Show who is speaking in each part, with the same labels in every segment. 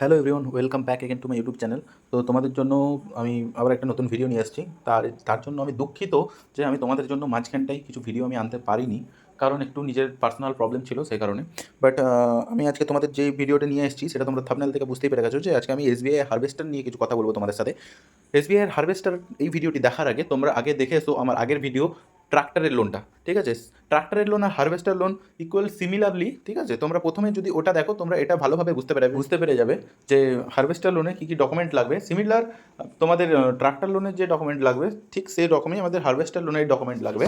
Speaker 1: Hello everyone welcome back again to my YouTube channel তো তোমাদের জন্য আমি আবার একটা নতুন ভিডিও নিয়ে আসছি। তার তার জন্য আমি দুঃখিত যে আমি তোমাদের জন্য মাঝখানটাই কিছু ভিডিও আমি আনতে পারিনি। কারণ একটু নিজের পার্সোনাল প্রবলেম ছিল সেই কারণে। বাট আমি আজকে তোমাদের যে ভিডিওটা নিয়ে এসেছি সেটা তোমরা থামনেল থেকে বুঝতেই পেরে গেছো যে আজকে আমি এসবিআই হারভেস্টার নিয়ে কিছু কথা বলব তোমাদের সাথে। এসবিআই হারভেস্টার এই ভিডিওটি দেখার আগে তোমরা আগে দেখে এসো আমার আগের ভিডিও ট্রাক্টরের লোনটা ঠিক আছে? ট্রাক্টরের লোন আর হারভেস্টার লোন ইকুয়াল সিমিলারলি ঠিক আছে? তোমরা প্রথমে যদি ওটা দেখো, তোমরা এটা ভালোভাবে বুঝতে পেরে বুঝতে পেরে যাবে যে হারভেস্টার লোনে কী কী ডকুমেন্ট লাগবে। সিমিলার তোমাদের ট্রাক্টর লোনের যে ডকুমেন্ট লাগবে, ঠিক সেই রকমই আমাদের হারভেস্টার লোনের ডকুমেন্ট লাগবে।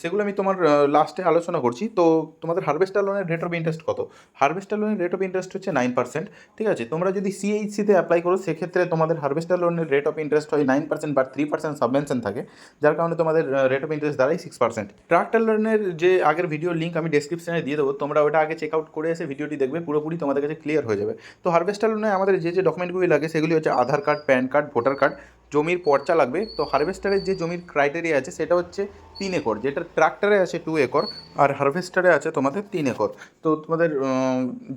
Speaker 1: সেগুলো আমি তোমার লাস্টে আলোচনা করছি। তো তোমাদের হারভেস্টার লোনের রেট অফ ইন্টারেস্ট কত? হারভেস্টার লোনের রেট অফ ইন্টারেস্ট হচ্ছে নাইন পার্সেন্ট ঠিক আছে? তোমরা যদি সিএইচসিতে অ্যাপ্লাই করো, সেক্ষেত্রে তোমাদের হারভেস্টার লোনের রেট অফ ইন্টারেস্ট হয় নাইন পার্সেন্ট বা থ্রি পার্সেন্ট সাবভেনশন থাকে। যার কারণে তোমাদের রেট অফ ইন্টারেস্ট দাঁড়ায় সিক্স পার্সেন্ট ট্রাক্টর লোনের যে আগের ভিডিও লিঙ্ক আমি ডেসক্রিপশানে দিয়ে দেবো, তোমরা ওটা আগে চেক আউট করে এসে ভিডিওটি দেখবে, পুরোপুরি তোমাদের কাছে ক্লিয়ার হয়ে যাবে। তো হার্ভেস্টার লোনে আমাদের যে যে ডকুমেন্টগুলি লাগে, সেগুলি হচ্ছে Aadhaar card PAN card voter card জমির পর্চা লাগবে। তো হারভেস্টারের যে জমির ক্রাইটেরিয়া আছে, সেটা হচ্ছে তিন একর। যেটা ট্রাক্টরে আছে টু একর, আর হারভেস্টারে আছে তোমাদের তিন একর। তো তোমাদের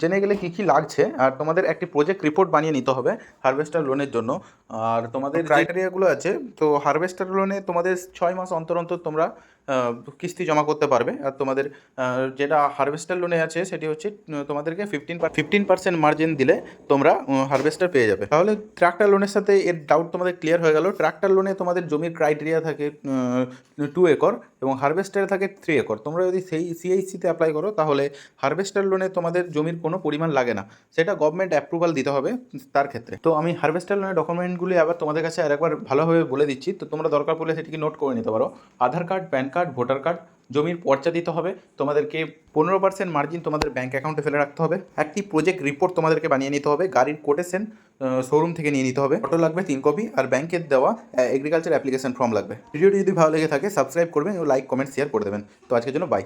Speaker 1: জেনে গেলে কী কী লাগছে, আর তোমাদের একটি প্রজেক্ট রিপোর্ট বানিয়ে নিতে হবে হারভেস্টার লোনের জন্য। আর তোমাদের ক্রাইটেরিয়াগুলো আছে, তো হারভেস্টার লোনে তোমাদের ছয় মাস অন্তর অন্তর তোমরা কিস্তি জমা করতে পারবে। আর তোমাদের যেটা হারভেস্টার লোনে আছে, সেটি হচ্ছে তোমাদেরকে ফিফটিন ফিফটিন পার্সেন্ট মার্জিন দিলে তোমরা হারভেস্টার পেয়ে যাবে। তাহলে ট্রাক্টর লোনের সাথে এর ডাউট তোমাদের ক্লিয়ার হয়ে গেল। ট্রাক্টর লোনে তোমাদের জমির ক্রাইটেরিয়া থাকে টু একর এবং হারভেস্টারে থাকে থ্রি একর তোমরা যদি সেই সিএইচসিতে অ্যাপ্লাই করো, তাহলে হারভেস্টার লোনে তোমাদের জমির কোনো পরিমাণ লাগে না। সেটা গভর্নমেন্ট অ্যাপ্রুভাল দিতে হবে তার ক্ষেত্রে। তো আমি হারভেস্টার লোনের ডকুমেন্টগুলি আবার তোমাদের কাছে আর একবার ভালোভাবে বলে দিচ্ছি। তো তোমরা দরকার পড়লে সেটিকে নোট করে নিতে পারো। Aadhaar card PAN card voter card জমির পর্চা দিতে হবে, তোমাদেরকে পনেরো পার্সেন্ট মার্জিন তোমাদের ব্যাঙ্ক অ্যাকাউন্টে ফেলে রাখতে হবে। একটি প্রজেক্ট রিপোর্ট তোমাদেরকে বানিয়ে নিতে হবে, গাড়ির কোটেশন শোরুম থেকে নিয়ে নিতে হবে। ফটো লাগবে তিন কপি আর ব্যাংকের দেওয়া এগ্রিকালচার অ্যাপ্লিকেশন ফর্ম লাগবে। ভিডিওটি যদি ভালো লেগে থাকে সাবস্ক্রাইব করবেন ও লাইক কমেন্ট শেয়ার করে দেবেন। তো আজকের জন্য বাই